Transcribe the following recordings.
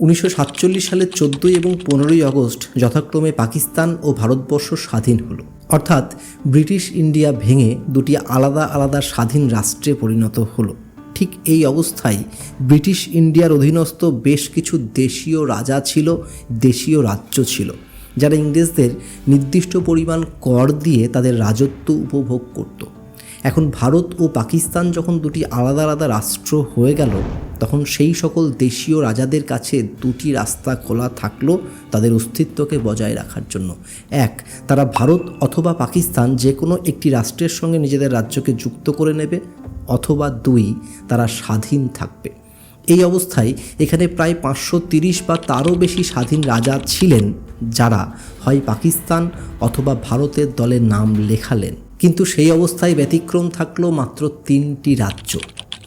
উনিশশো সাতচল্লিশ সালের চোদ্দোই এবং পনেরোই আগস্ট যথাক্রমে পাকিস্তান ও ভারতবর্ষ স্বাধীন হলো। অর্থাৎ ব্রিটিশ ইন্ডিয়া ভেঙে দুটি আলাদা আলাদা স্বাধীন রাষ্ট্রে পরিণত হলো। ঠিক এই অবস্থায় ব্রিটিশ ইন্ডিয়ার অধীনস্থ বেশ কিছু দেশীয় রাজা ছিল, দেশীয় রাজ্য ছিল, যারা ইংরেজদের নির্দিষ্ট পরিমাণ কর দিয়ে তাদের রাজত্ব উপভোগ করত। এখন ভারত ও পাকিস্তান যখন দুটি আলাদা আলাদা রাষ্ট্র হয়ে গেল, তখন সেই সকল দেশীয় রাজাদের কাছে দুটি রাস্তা খোলা থাকল তাদের অস্তিত্বকে বজায় রাখার জন্য। এক, তারা ভারত অথবা পাকিস্তান যে কোনো একটি রাষ্ট্রের সঙ্গে নিজেদের রাজ্যকে যুক্ত করে নেবে, অথবা দুই, তারা স্বাধীন থাকবে। এই অবস্থায় এখানে প্রায় পাঁচশো তিরিশ বা তারও বেশি স্বাধীন রাজা ছিলেন যারা হয় পাকিস্তান অথবা ভারতের দলে নাম লেখালেন। কিন্তু সেই অবস্থায় ব্যতিক্রম থাকল মাত্র তিনটি রাজ্য।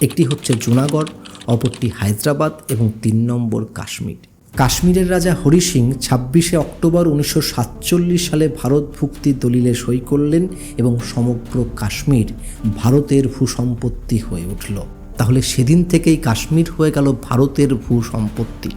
একটি হচ্ছে জুনাগড়, অপরটি হায়দ্রাবাদ এবং তিন নম্বর কাশ্মীর। কাশ্মীরের রাজা হরি সিং ছাব্বিশে অক্টোবর উনিশশো সাতচল্লিশ সালে ভারত ভুক্তি দলিলে সই করলেন এবং সমগ্র কাশ্মীর ভারতের ভূসম্পত্তি হয়ে উঠল। তাহলে সেদিন থেকেই কাশ্মীর হয়ে গেল ভারতের ভূসম্পত্তি।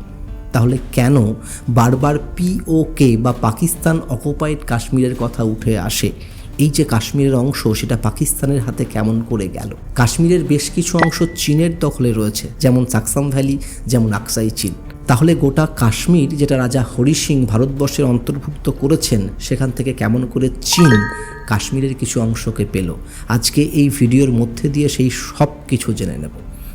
তাহলে কেন বারবার পিওকে বা পাকিস্তান অকুপাইড কাশ্মীরের কথা উঠে আসে? এই যে কাশ্মীরের অংশ, সেটা পাকিস্তানের হাতে কেমন করে গেল? কাশ্মীরের বেশ কিছু অংশ চীনের দখলে রয়েছে, যেমন সাকসাম ভ্যালি, যেমন আকসাই চীন। তাহলে গোটা কাশ্মীর, যেটা রাজা হরি সিং ভারতবর্ষের অন্তর্ভুক্ত করেছেন, সেখান থেকে কেমন করে চীন কাশ্মীরের কিছু অংশকে পেল? আজকে এই ভিডিওর মধ্যে দিয়ে সেই সব কিছু জেনে নেব।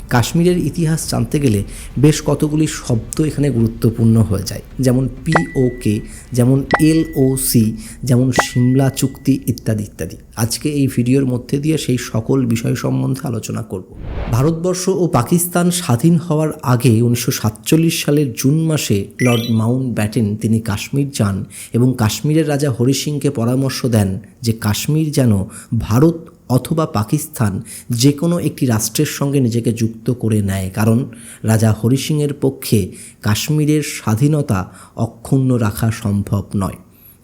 কাশ্মীরের ইতিহাস জানতে গেলে বেশ কতগুলি শব্দ এখানে গুরুত্বপূর্ণ হয়ে যায়। যেমন পিওকে যেমন এলওসি যেমন সিমলা চুক্তি ইত্যাদি ইত্যাদি। আজকে এই ভিডিওর মধ্যে দিয়ে সেই সকল বিষয় সম্বন্ধে আলোচনা করব। ভারতবর্ষ ও পাকিস্তান স্বাধীন হওয়ার আগে উনিশশো সাতচল্লিশ সালের জুন মাসে লর্ড মাউন্ট ব্যাটেন তিনি কাশ্মীর যান এবং কাশ্মীরের রাজা হরি সিংকে পরামর্শ দেন যে কাশ্মীর যেন ভারত অথবা পাকিস্তান যে কোনো একটি রাষ্ট্রের সঙ্গে নিজেকে যুক্ত করে নেয়, কারণ রাজা হরি সিংয়ের পক্ষে কাশ্মীরের স্বাধীনতা অক্ষুণ্ণ রাখা সম্ভব নয়।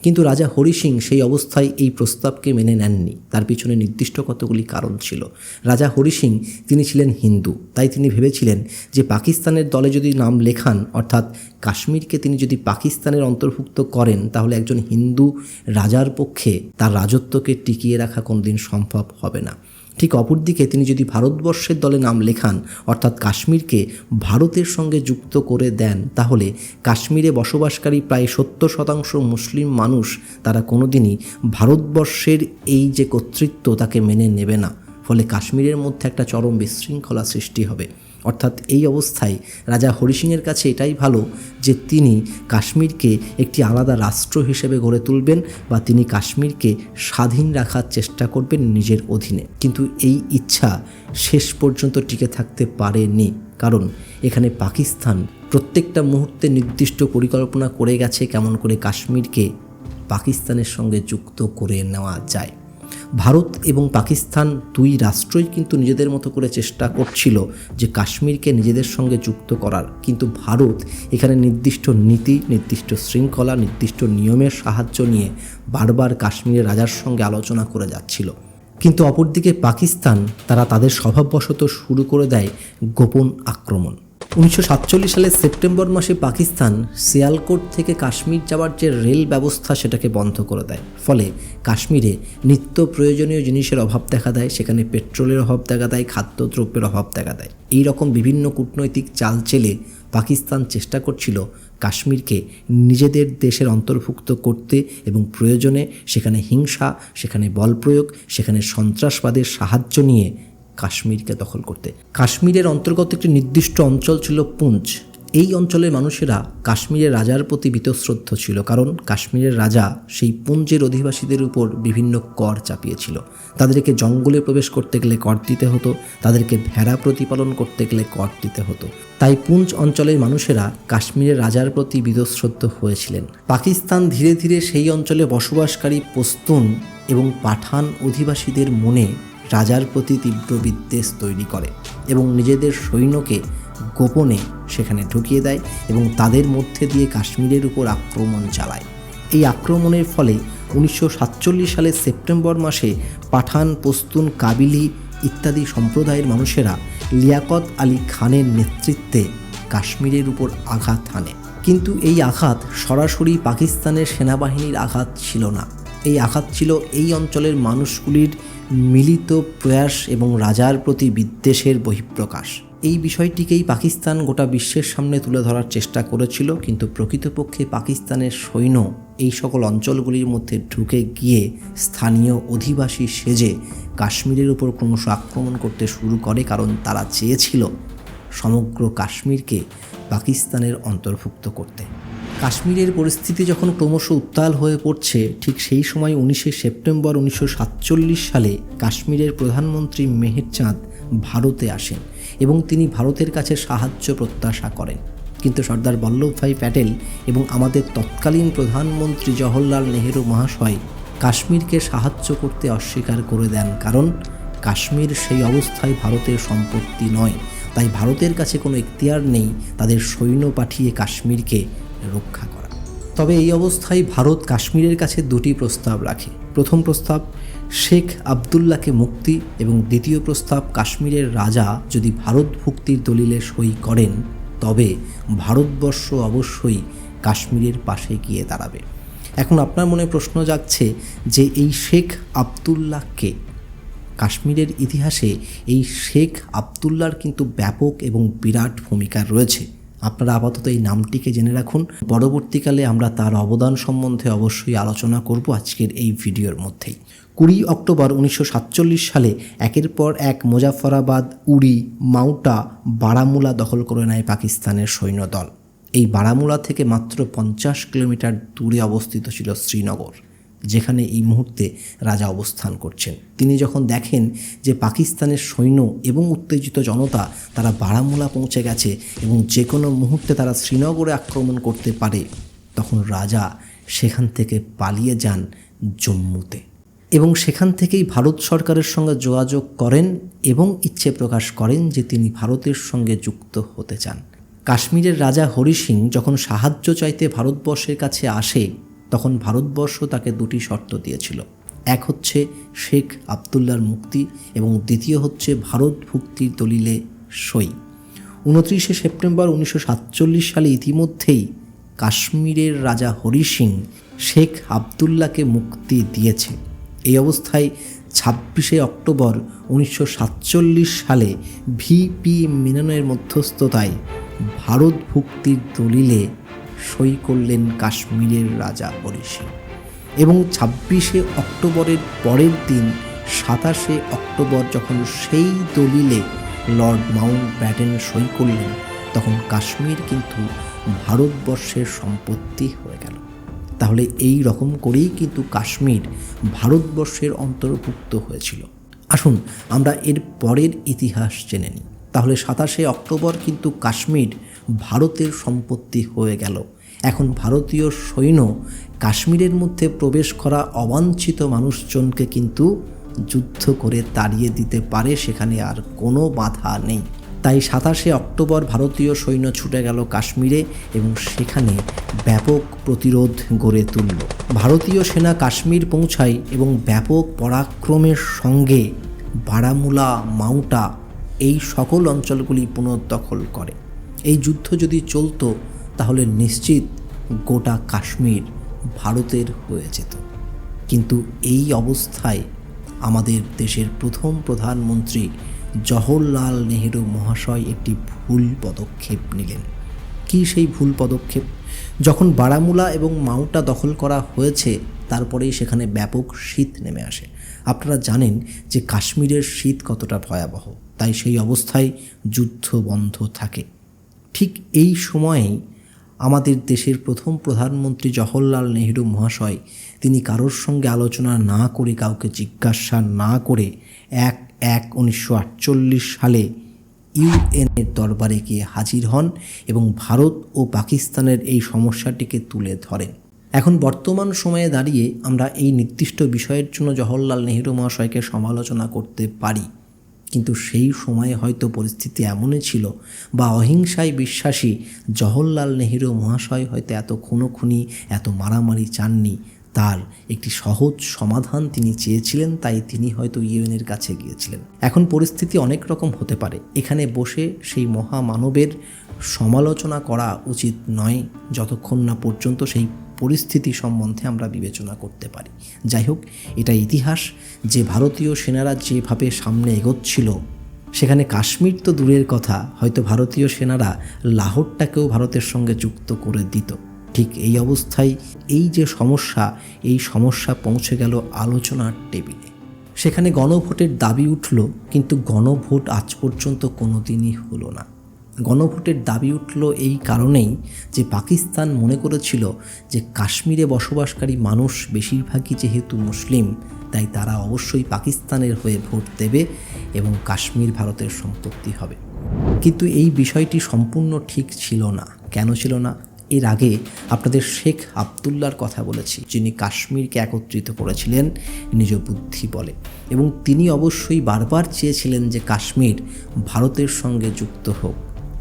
কিন্তু রাজা হরি সিং সেই অবস্থায় এই প্রস্তাবকে মেনে নেননি। তার পিছনে নির্দিষ্ট কতগুলি কারণ ছিল। রাজা হরি সিং তিনি ছিলেন হিন্দু, তাই তিনি ভেবেছিলেন যে পাকিস্তানের দলে যদি নাম লেখান, অর্থাৎ কাশ্মীরকে তিনি যদি পাকিস্তানের অন্তর্ভুক্ত করেন, তাহলে একজন হিন্দু রাজার পক্ষে তার রাজত্বকে টিকিয়ে রাখা কোনোদিন সম্ভব হবে না। ঠিক অপরদিকে তিনি যদি ভারতবর্ষের দলে নাম লেখান, অর্থাৎ কাশ্মীরকে ভারতের সঙ্গে যুক্ত করে দেন, তাহলে কাশ্মীরে বসবাসকারী প্রায় সত্তর শতাংশ মুসলিম মানুষ তারা কোনোদিনই ভারতবর্ষের এই যে কর্তৃত্ব তাকে মেনে নেবে না। ফলে কাশ্মীরের মধ্যে একটা চরম বিশৃঙ্খলা সৃষ্টি হবে। অর্থাৎ এই অবস্থায় রাজা হরি সিংয়ের কাছে এটাই ভালো যে তিনি কাশ্মীরকে একটি আলাদা রাষ্ট্র হিসেবে গড়ে তুলবেন বা তিনি কাশ্মীরকে স্বাধীন রাখার চেষ্টা করবেন নিজের অধীনে। কিন্তু এই ইচ্ছা শেষ পর্যন্ত টিকে থাকতে পারেনি। কারণ এখানে পাকিস্তান প্রত্যেকটা মুহূর্তে নির্দিষ্ট পরিকল্পনা করে গেছে কেমন করে কাশ্মীরকে পাকিস্তানের সঙ্গে যুক্ত করে নেওয়া যায়। ভারত এবং পাকিস্তান দুই রাষ্ট্রই কিন্তু নিজেদের মতো করে চেষ্টা করছিল যে কাশ্মীরকে নিজেদের সঙ্গে যুক্ত করার। কিন্তু ভারত এখানে নির্দিষ্ট নীতি, নির্দিষ্ট শৃঙ্খলা, নির্দিষ্ট নিয়মের সাহায্য নিয়ে বারবার কাশ্মীরের রাজার সঙ্গে আলোচনা করে যাচ্ছিল। কিন্তু অপরদিকে পাকিস্তান তারা তাদের স্বভাববশত শুরু করে দেয় গোপন আক্রমণ। উনিশশো সাতচল্লিশ সালের সেপ্টেম্বর মাসে পাকিস্তান সিয়ালকোট থেকে কাশ্মীর যাওয়ার যে রেল ব্যবস্থা সেটাকে বন্ধ করে দেয়। ফলে কাশ্মীরে নিত্য প্রয়োজনীয় জিনিসের অভাব দেখা দেয়, সেখানে পেট্রোলের অভাব দেখা দেয়, খাদ্যদ্রব্যের অভাব দেখা দেয়। এই রকম বিভিন্ন কূটনৈতিক চাল চেলে পাকিস্তান চেষ্টা করছিল কাশ্মীরকে নিজেদের দেশের অন্তর্ভুক্ত করতে এবং প্রয়োজনে সেখানে হিংসা, সেখানে বল প্রয়োগ, সেখানে সন্ত্রাসবাদের সাহায্য নিয়ে কাশ্মীরকে দখল করতে। কাশ্মীরের অন্তর্গত একটি নির্দিষ্ট অঞ্চল ছিল পুঞ্চ এই অঞ্চলের মানুষেরা কাশ্মীরের রাজার প্রতি বীতশ্রদ্ধ ছিল, কারণ কাশ্মীরের রাজা সেই পুঞ্জের অধিবাসীদের উপর বিভিন্ন কর চাপিয়েছিল। তাদেরকে জঙ্গলে প্রবেশ করতে গেলে কর দিতে হতো, তাদেরকে ভেড়া প্রতিপালন করতে গেলে কর দিতে হতো। তাই পুঞ্চ অঞ্চলের মানুষেরা কাশ্মীরের রাজার প্রতি বিদশ্রদ্ধ হয়েছিলেন। পাকিস্তান ধীরে ধীরে সেই অঞ্চলে বসবাসকারী পস্তুন এবং পাঠান অধিবাসীদের মনে রাজার প্রতি তীব্র বিদ্বেষ তৈরি করে এবং নিজেদের সৈন্যকে গোপনে সেখানে ঢুকিয়ে দেয় এবং তাদের মধ্যে দিয়ে কাশ্মীরের উপর আক্রমণ চালায়। এই আক্রমণের ফলে উনিশশো সাতচল্লিশ সালের সেপ্টেম্বর মাসে পাঠান, পস্তুন, কাবিলি ইত্যাদি সম্প্রদায়ের মানুষেরা লিয়াকত আলী খানের নেতৃত্বে কাশ্মীরের উপর আঘাত হানে। কিন্তু এই আঘাত সরাসরি পাকিস্তানের সেনাবাহিনীর আঘাত ছিল না। এই আঘাত ছিল এই অঞ্চলের মানুষগুলির মিলিত প্রয়াস এবং রাজার প্রতি বিদ্বেষের বহিঃপ্রকাশ। এই বিষয়টিকেই পাকিস্তান গোটা বিশ্বের সামনে তুলে ধরার চেষ্টা করেছিল, কিন্তু প্রকৃতপক্ষে পাকিস্তানের সৈন্য এই সকল অঞ্চলগুলির মধ্যে ঢুকে গিয়ে স্থানীয় অধিবাসী সেজে কাশ্মীরের উপর ক্রমশ আক্রমণ করতে শুরু করে, কারণ তারা চেয়েছিল সমগ্র কাশ্মীরকে পাকিস্তানের অন্তর্ভুক্ত করতে। কাশ্মীরের পরিস্থিতি যখন ক্রমশ উত্তাল হয়ে পড়ছে, ঠিক সেই সময় উনিশে সেপ্টেম্বর উনিশশো সাতচল্লিশ সালে কাশ্মীরের প্রধানমন্ত্রী মেহের চাঁদ ভারতে আসেন এবং তিনি ভারতের কাছে সাহায্য প্রত্যাশা করেন। কিন্তু সর্দার বল্লভভাই প্যাটেল এবং আমাদের তৎকালীন প্রধানমন্ত্রী জওহরলাল নেহেরু মহাশয় কাশ্মীরকে সাহায্য করতে অস্বীকার করে দেন কারণ, কাশ্মীর সেই অবস্থায় ভারতের সম্পত্তি নয়। তাই ভারতের কাছে কোনো এখতিয়ার নেই তাদের সৈন্য পাঠিয়ে কাশ্মীরকে রক্ষা করা। তবে এই অবস্থায় ভারত কাশ্মীরের কাছে দুটি প্রস্তাব রাখে। প্রথম প্রস্তাব, শেখ আবদুল্লাহকে মুক্তি এবং দ্বিতীয় প্রস্তাব, কাশ্মীরের রাজা যদি ভারত ভুক্তির দলিলে সই করেন, তবে ভারতবর্ষ অবশ্যই কাশ্মীরের পাশে গিয়ে দাঁড়াবে। এখন আপনার মনে প্রশ্ন যাচ্ছে যে এই শেখ আবদুল্লাহকে কাশ্মীরের ইতিহাসে এই শেখ আবদুল্লার কিন্তু ব্যাপক এবং বিরাট ভূমিকা রয়েছে। আপনারা আপাতত এই নামটিকে জেনে রাখুন। পরবর্তীকালে আমরা তার অবদান সম্বন্ধে অবশ্যই আলোচনা করব আজকের এই ভিডিওর মধ্যেই। কুড়ি অক্টোবর উনিশশো সাতচল্লিশ সালে একের পর এক মুজাফরাবাদ উড়ি, মাউটা, বারামুলা দখল করে নেয় পাকিস্তানের সৈন্যদল। এই বারামুলা থেকে মাত্র পঞ্চাশ কিলোমিটার দূরে অবস্থিত ছিল শ্রীনগর। যেখানে এই মুহূর্তে রাজা অবস্থান করছেন। তিনি যখন দেখেন যে পাকিস্তানের সৈন্য এবং উত্তেজিত জনতা তারা বারামুলা পৌঁছে গেছে এবং যে কোনো মুহূর্তে তারা শ্রীনগরে আক্রমণ করতে পারে, তখন রাজা সেখান থেকে পালিয়ে যান জম্মুতে। এবং সেখান থেকেই ভারত সরকারের সঙ্গে যোগাযোগ করেন এবং ইচ্ছে প্রকাশ করেন যে তিনি ভারতের সঙ্গে যুক্ত হতে চান। কাশ্মীরের রাজা হরি সিং যখন সাহায্য চাইতে ভারতবর্ষের কাছে আসে তখন ভারতবর্ষ তাকে দুটি শর্ত দিয়েছিল। এক হচ্ছে শেখ আবদুল্লার মুক্তি এবং দ্বিতীয় হচ্ছে ভারত ভুক্তির দলিলে সই। উনত্রিশে সেপ্টেম্বর উনিশশো সাতচল্লিশ সালে ইতিমধ্যেই কাশ্মীরের রাজা হরি সিং শেখ আবদুল্লাকে মুক্তি দিয়েছে। এই অবস্থায় ছাব্বিশে অক্টোবর উনিশশো সাতচল্লিশ সালে ভিপি মেননের মধ্যস্থতায় ভারত ভুক্তির দলিলে সই করলেন কাশ্মীরের রাজা হরি সিং এবং ছাব্বিশে অক্টোবরের পরের দিন সাতাশে অক্টোবর যখন সেই দলিলে লর্ড মাউন্ট ব্যাটেন সই করলেন, তখন কাশ্মীর কিন্তু ভারতবর্ষের সম্পত্তি হয়ে গেল। তাহলে এই রকম করেই কিন্তু কাশ্মীর ভারতবর্ষের অন্তর্ভুক্ত হয়েছিল। আসুন আমরা এর পরের ইতিহাস জেনে নিই। তাহলে সাতাশে অক্টোবর কিন্তু কাশ্মীর ভারতের সম্পত্তি হয়ে গেল। এখন ভারতীয় সৈন্য কাশ্মীরের মধ্যে প্রবেশ করা অবাঞ্ছিত মানুষজনকে কিন্তু যুদ্ধ করে তাড়িয়ে দিতে পারে, সেখানে আর কোনো বাধা নেই। তাই সাতাশে অক্টোবর ভারতীয় সৈন্য ছুটে গেল কাশ্মীরে এবং সেখানে ব্যাপক প্রতিরোধ গড়ে তুলল। ভারতীয় সেনা কাশ্মীর পৌঁছায় এবং ব্যাপক পরাক্রমের সঙ্গে বারামুলা মাউটা এই সকল অঞ্চলগুলি পুনর্দখল করে। এই যুদ্ধ যদি চলতো, তাহলে নিশ্চিত গোটা কাশ্মীর ভারতের হয়ে যেত। কিন্তু এই অবস্থায় আমাদের দেশের প্রথম প্রধানমন্ত্রী জওহরলাল নেহেরু মহাশয় একটি ভুল পদক্ষেপ নিলেন। কি সেই ভুল পদক্ষেপ? যখন বারামুলা এবং মাউটা দখল করা হয়েছে, তারপরেই সেখানে ব্যাপক শীত নেমে আসে। আপনারা জানেন যে কাশ্মীরের শীত কতটা ভয়াবহ। তাই সেই অবস্থায় যুদ্ধ বন্ধ থাকে। ঠিক এই সময়েই আমাদের দেশের প্রথম প্রধানমন্ত্রী জওহরলাল নেহেরু মহাশয়, তিনি কারোর সঙ্গে আলোচনা না করে, কাউকে জিজ্ঞাসা না করে এক এক উনিশশো সালে ইউএনের দরবারে গিয়ে হাজির হন এবং ভারত ও পাকিস্তানের এই সমস্যাটিকে তুলে ধরেন। এখন বর্তমান সময়ে দাঁড়িয়ে আমরা এই নির্দিষ্ট বিষয়ের জন্য জওহরলাল নেহেরু মহাশয়কে সমালোচনা করতে পারি। কিন্তু সেই সময়ে হয়তো পরিস্থিতি এমনই ছিল বা অহিংসায় বিশ্বাসী জওহরলাল নেহেরু মহাশয় হয়তো এত খুনোখুনি, এত মারামারি চাননি। তার একটি সহজ সমাধান তিনি চেয়েছিলেন, তাই তিনি হয়তো ইউএনের কাছে গিয়েছিলেন। এখন পরিস্থিতি অনেক রকম হতে পারে। এখানে বসে সেই মহামানবের সমালোচনা করা উচিত নয়, যতক্ষণ না পর্যন্ত সেই পরিস্থিতি সম্বন্ধে আমরা বিবেচনা করতে পারি। যাই হোক, এটা ইতিহাস। যে ভারতীয় সেনারা যেভাবে সামনে এগোচ্ছিল, সেখানে কাশ্মীর তো দূরের কথা, হয়তো ভারতীয় সেনারা লাহোরটাকেও ভারতের সঙ্গে যুক্ত করে দিত। ঠিক এই অবস্থায় এই যে সমস্যা, এই সমস্যা পৌঁছে গেল আলোচনার টেবিলে। সেখানে গণভোটের দাবি উঠল, কিন্তু গণভোট আজ পর্যন্ত কোনো দিনই হলো না। গণভোটের দাবি উঠল এই কারণেই যে পাকিস্তান মনে করেছিল যে কাশ্মীরে বসবাসকারী মানুষ বেশিরভাগই যেহেতু মুসলিম, তাই তারা অবশ্যই পাকিস্তানের হয়ে ভোট দেবে এবং কাশ্মীর ভারতের সম্পত্তি হবে। কিন্তু এই বিষয়টি সম্পূর্ণ ঠিক ছিল না। কেন ছিল না? এর আগে আপনাদের শেখ আবদুল্লার কথা বলেছি, যিনি কাশ্মীরকে একত্রিত করেছিলেন নিজ বুদ্ধি বলে। এবং তিনি অবশ্যই বারবার চেয়েছিলেন যে কাশ্মীর ভারতের সঙ্গে যুক্ত হোক।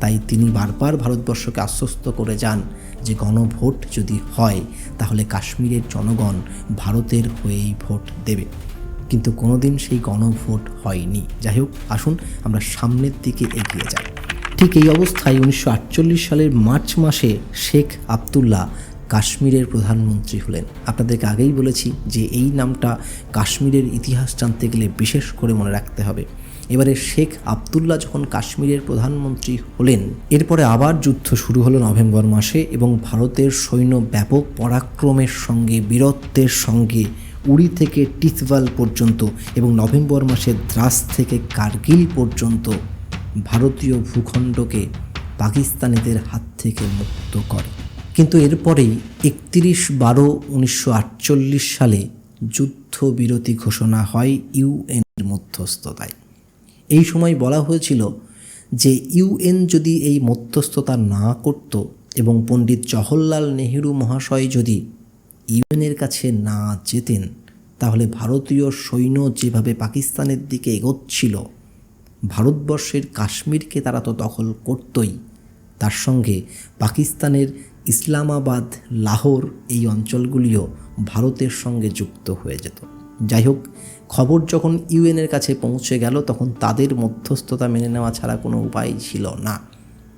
তাই তিনি বারবার ভারতবর্ষকে আশ্বস্ত করে যান যে গণভোট যদি হয়, তাহলে কাশ্মীরের জনগণ ভারতের হয়েই ভোট দেবে। কিন্তু কোনোদিন সেই গণভোট হয়নি। যাই হোক, আসুন আমরা সামনের দিকে এগিয়ে যাই। ঠিক এই অবস্থায় উনিশশো আটচল্লিশ সালের মার্চ মাসে শেখ আবদুল্লাহ কাশ্মীরের প্রধানমন্ত্রী হলেন। আপনাদেরকে আগেই বলেছি যে এই নামটা কাশ্মীরের ইতিহাস জানতে গেলে বিশেষ করে মনে রাখতে হবে। এবারে শেখ আবদুল্লাহ যখন কাশ্মীরের প্রধানমন্ত্রী হলেন, এরপরে আবার যুদ্ধ শুরু হলো নভেম্বর মাসে এবং ভারতের সৈন্য ব্যাপক পরাক্রমের সঙ্গে, বীরত্বের সঙ্গে উড়ি থেকে টিথওয়াল পর্যন্ত এবং নভেম্বর মাসে দ্রাস থেকে কার্গিল পর্যন্ত ভারতীয় ভূখণ্ডকে পাকিস্তানিদের হাত থেকে মুক্ত করে। কিন্তু এরপরেই একত্রিশ বারো উনিশশো সালে যুদ্ধবিরতি ঘোষণা হয় ইউএনের মধ্যস্থতায়। এই সময় বলা হয়েছিল যে ইউএন যদি এই মধ্যস্থতা না করত এবং পণ্ডিত জওহরলাল নেহেরু মহাশয় যদি ইউএনের কাছে না যেতেন, তাহলে ভারতীয় সৈন্য যেভাবে পাকিস্তানের দিকে এগোচ্ছিল, ভারতবর্ষের কাশ্মীরকে তারা তো দখল করতই। তার সঙ্গে পাকিস্তানের ইসলামাবাদ, লাহোর এই অঞ্চলগুলিও ভারতের সঙ্গে যুক্ত হয়ে যেত। যাই হোক খবর যখন ইউএনের কাছে পৌঁছে গেল, তখন তাদের মধ্যস্থতা মেনে নেওয়া ছাড়া কোনো উপায় ছিল না।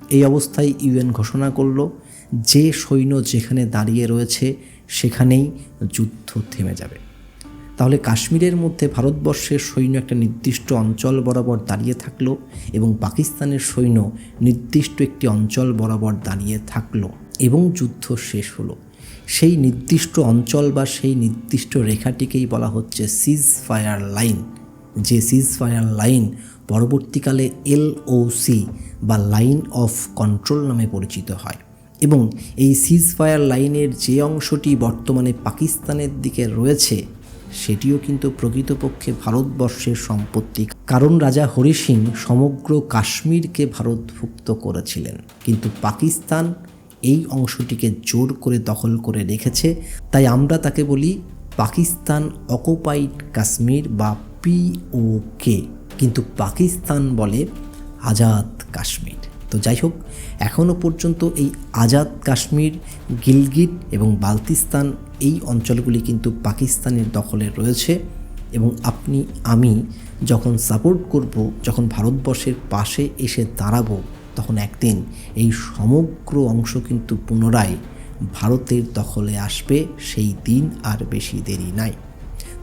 এই অবস্থায় ইউএন ঘোষণা করল, যে সৈন্য যেখানে দাঁড়িয়ে রয়েছে, সেখানেই যুদ্ধ থেমে যাবে। তাহলে কাশ্মীরের মধ্যে ভারতবর্ষের সৈন্য একটা নির্দিষ্ট অঞ্চল বরাবর দাঁড়িয়ে থাকল এবং পাকিস্তানের সৈন্য নির্দিষ্ট একটি অঞ্চল বরাবর দাঁড়িয়ে থাকল এবং যুদ্ধ শেষ হলো। সেই নির্দিষ্ট অঞ্চল বা সেই নির্দিষ্ট রেখাটিকেই বলা হচ্ছে সিজ ফায়ার লাইন যে সিজ ফায়ার লাইন পরবর্তীকালে এলওসি বা লাইন অফ কন্ট্রোল নামে পরিচিত হয়। এবং এই সিজ ফায়ার লাইনের যে অংশটি বর্তমানে পাকিস্তানের দিকে রয়েছে, সেটিও কিন্তু প্রকৃতপক্ষে ভারতবর্ষের সম্পত্তি। কারণ রাজা হরি সিং সমগ্র কাশ্মীরকে ভারতভুক্ত করেছিলেন। কিন্তু পাকিস্তান এই অংশটিকে জোর করে দখল করে রেখেছে। তাই আমরা তাকে বলি পাকিস্তান অকুপাইড কাশ্মীর বা পিওকে কিন্তু পাকিস্তান বলে আজাদ কাশ্মীর। তো যাই হোক এখনও পর্যন্ত এই আজাদ কাশ্মীর, গিলগিট এবং বালতিস্তান এই অঞ্চলগুলি কিন্তু পাকিস্তানের দখলে রয়েছে এবং আপনি, আমি যখন সাপোর্ট করব, যখন ভারতবর্ষের পাশে এসে দাঁড়াবো তখন একদিন এই সমগ্র অংশ কিন্তু পুনরায় ভারতের দখলে আসবে, সেই দিন আর বেশি দেরি নাই।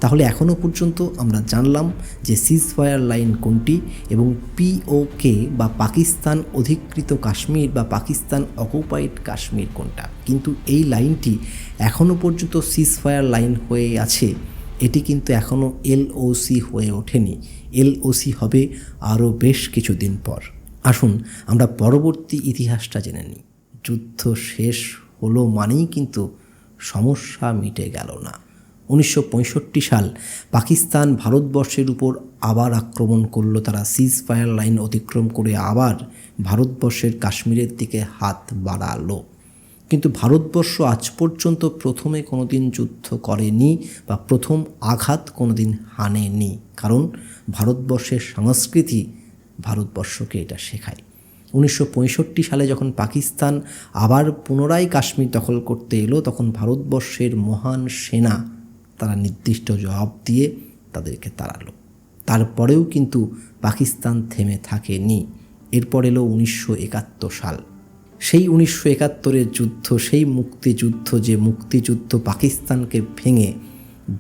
তাহলে এখনও পর্যন্ত আমরা জানলাম যে সিজ ফায়ার লাইন কোনটি এবং পিওকে বা পাকিস্তান অধিকৃত কাশ্মীর বা পাকিস্তান অকুপাইড কাশ্মীর কোনটা। কিন্তু এই লাইনটি এখনও পর্যন্ত সিজ ফায়ার লাইন হয়ে আছে, এটি কিন্তু এখনও এলওসি হয়ে ওঠেনি। এলওসি হবে আরও বেশ কিছুদিন পর। আসুন, আমরা পরবর্তী ইতিহাসটা জেনে নিই। যুদ্ধ শেষ হলো মানেই কিন্তু সমস্যা মিটে গেল না। উনিশশো পঁয়ষট্টি সাল পাকিস্তান ভারতবর্ষের উপর আবার আক্রমণ করল তারা। সিজ ফায়ার লাইন অতিক্রম করে আবার ভারতবর্ষের কাশ্মীরের দিকে হাত বাড়ালো। কিন্তু ভারতবর্ষ আজ পর্যন্ত প্রথমে কোনো দিন যুদ্ধ করেনি বা প্রথম আঘাত কোনো দিন হানেনি। কারণ ভারতবর্ষের সংস্কৃতি ভারতবর্ষকে এটা শেখায়। উনিশশো পঁয়ষট্টি সালে যখন পাকিস্তান আবার পুনরায় কাশ্মীর দখল করতে এলো, তখন ভারতবর্ষের মহান সেনা তারা নির্দিষ্ট জবাব দিয়ে তাদেরকে তাড়ালো। তারপরেও কিন্তু পাকিস্তান থেমে থাকেনি। এরপর এলো উনিশশো একাত্তর সাল। সেই উনিশশো একাত্তরের যুদ্ধ, সেই মুক্তিযুদ্ধ, যে মুক্তিযুদ্ধ পাকিস্তানকে ভেঙে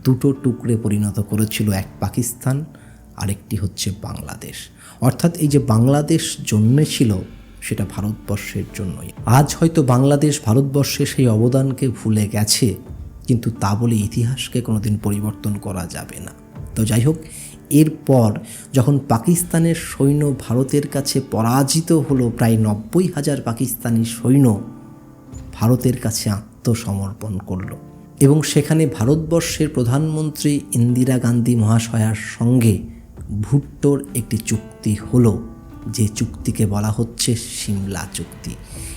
দুটো টুকরে পরিণত করেছিল এক পাকিস্তান আরেকটি হচ্ছে বাংলাদেশ। অর্থাৎ এই যে বাংলাদেশ জন্মেছিল, সেটা ভারতবর্ষের জন্যই। আজ হয়তো বাংলাদেশ ভারতবর্ষে সেই অবদানকে ভুলে গেছে, কিন্তু তা বলে ইতিহাসকে কোনোদিন পরিবর্তন করা যাবে না। তো যাই হোক, এরপর যখন পাকিস্তানের সৈন্য ভারতের কাছে পরাজিত হলো, প্রায় নব্বই হাজার পাকিস্তানি সৈন্য ভারতের কাছে আত্মসমর্পণ করল। এবং সেখানে ভারতবর্ষের প্রধানমন্ত্রী ইন্দিরা গান্ধী মহাশয়ার সঙ্গে ভুট্টোর একটি চুক্তি হলো, যে চুক্তিকে বলা হচ্ছে সিমলা চুক্তি।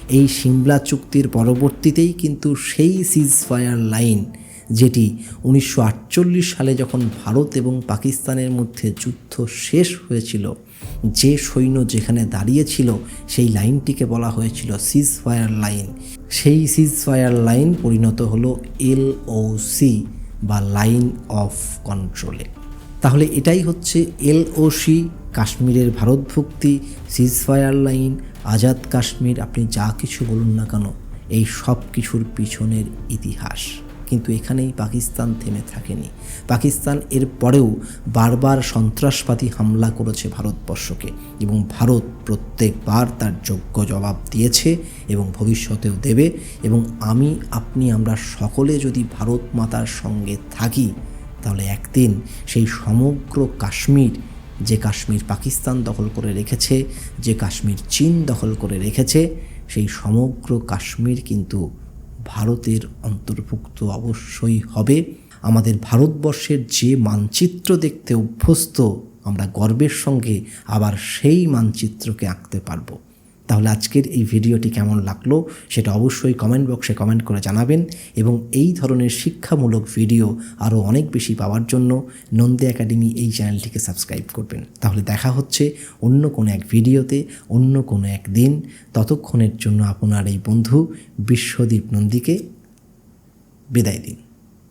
এই সিমলা চুক্তির পরবর্তীতেই কিন্তু সেই সিজফায়ার লাইন যেটি উনিশশো আটচল্লিশ সালে যখন ভারত এবং পাকিস্তানের মধ্যে যুদ্ধ শেষ হয়েছিল, যে সৈন্য যেখানে দাঁড়িয়েছিল, সেই লাইনটিকে বলা হয়েছিল সিজ ফায়ার লাইন সেই সিজ ফায়ার লাইন পরিণত হলো এলওসি বা লাইন অফ কন্ট্রোলে তাহলে এটাই হচ্ছে এলওসি, কাশ্মীরের ভারতভুক্তি cease fire line Azad Kashmir, আপনি যা কিছু বলুন না কেন, এই সব কিছুর পিছনের ইতিহাস। কিন্তু এখানেই পাকিস্তান থেমে থাকেনি। পাকিস্তান এর পরেও বারবার সন্ত্রাসবাদী হামলা করেছে ভারতবর্ষকে এবং ভারত প্রত্যেকবার তার যোগ্য জবাব দিয়েছে এবং ভবিষ্যতেও দেবে এবং আমি, আপনি, আমরা সকলে যদি ভারত মাতার সঙ্গে থাকি তাহলে একদিন সেই সমগ্র কাশ্মীর, যে কাশ্মীর পাকিস্তান দখল করে রেখেছে, যে কাশ্মীর চীন দখল করে রেখেছে, সেই সমগ্র কাশ্মীর কিন্তু ভারতের অন্তর্ভুক্ত অবশ্যই হবে। আমাদের ভারতবর্ষের যে মানচিত্র দেখতে অভ্যস্ত, আমরা গর্বের সঙ্গে আবার সেই মানচিত্রকে আঁকতে পারব। তাহলে আজকের এই ভিডিওটি কেমন লাগল সেটা অবশ্যই কমেন্ট বক্সে কমেন্ট করে জানাবেন এবং এই ধরনের শিক্ষামূলক ভিডিও আরও অনেক বেশি পাওয়ার জন্য নন্দী একাডেমি এই চ্যানেলটিকে সাবস্ক্রাইব করবেন। তাহলে দেখা হচ্ছে অন্য কোনো এক ভিডিওতে, অন্য কোনো এক দিন। ততক্ষণের জন্য আপনার এই বন্ধু বিশ্বদীপ নন্দীকে বিদায় দিন।